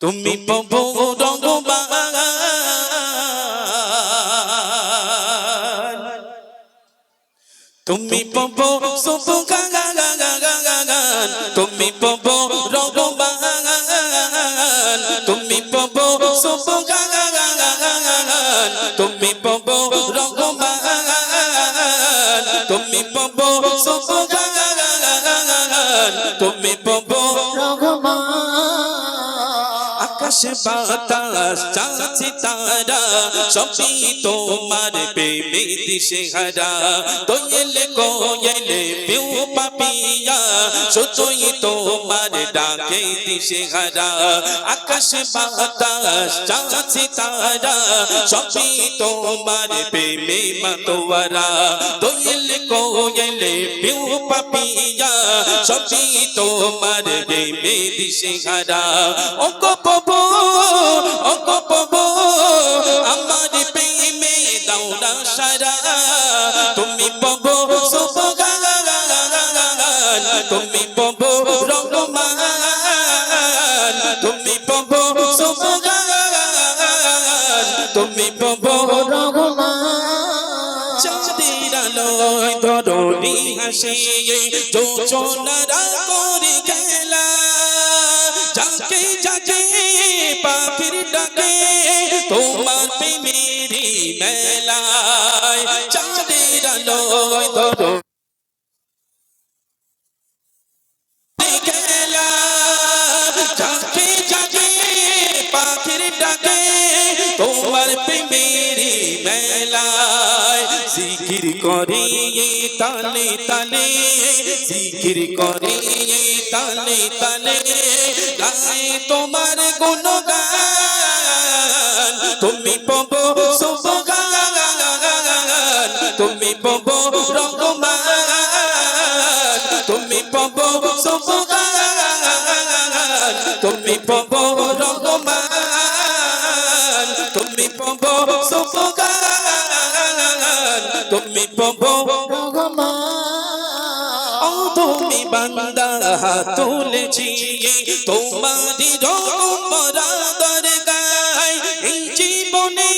তুমি তুমি প্রভু সুপুগান তুমি প্রভু রঘুবান তুমি প্রভু সুপুগান তুমি রঘুবান তুমি সুপুগান তুমি প্রভু আকাশে বাতাস চাঁচি তারা, সবই তোমার প্রেমে দিশে হারা। দোয়েলে কোয়েলে, পিউ পাপিয়া শুধুই তোমার ডাকে দিশে হারা। আকাশে বাতাস চাঁচি তারা, সবই তোমার প্রেমে মাতোয়ারা। দোয়েলে কোয়েলে, পিউ পাপিয়া, সবই তোমার প্রেমে দিশে হারা। ও গো তুমি ধরণী হাসে যোচনারা করে খেলা যাকে যাকে পাখির ডাকে তোমার প্রেমেরি মেলায় চাঁদের আলোয় ধরো তোমার প্রেমেরি মেলায় জিকির করে তালে তালে জিকির করে তালে তালে গায়ে তোমার গুণগান, তুমি পব সুবগান তুমি পব রহমান, তুমি পব সুবগান তুমি পব রহমান, তুমি পব সুবগান তুমি পব ও তুমি বান্দা, তুলেছি। তোমারি রকমরাদর গায় এই জীবনে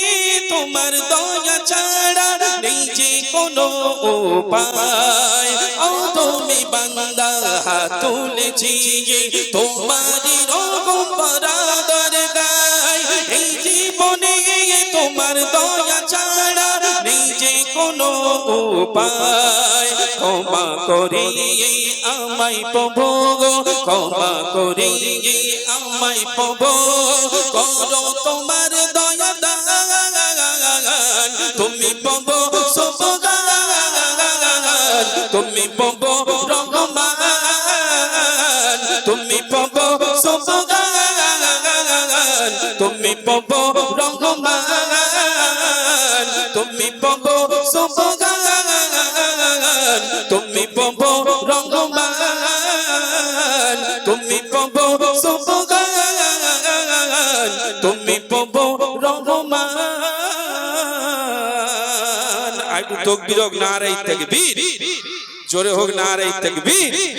তোমার দয়া ছাড়া নেই যে কোনো উপায়। ও তুমি বান্দা, তুলেছি। তোমারি রকমরাদর গায় এই জীবনে উপায়। ক্ষমা করে আমায় প্রভু ক্ষমা করে আমায় প্রভু করো তোমার দয়া। তুমি প্রভু তুমি প্রভু রহমান। তুমি প্রভু সুবগান তুমি প্রভু রহমান। তুমি প্রভু সুবগান প্রভু সুবগান তুমি পবো রহমান। আইটু তকবীর হোক নারাই তাকবীর জোরে হোক নারাই তাকবীর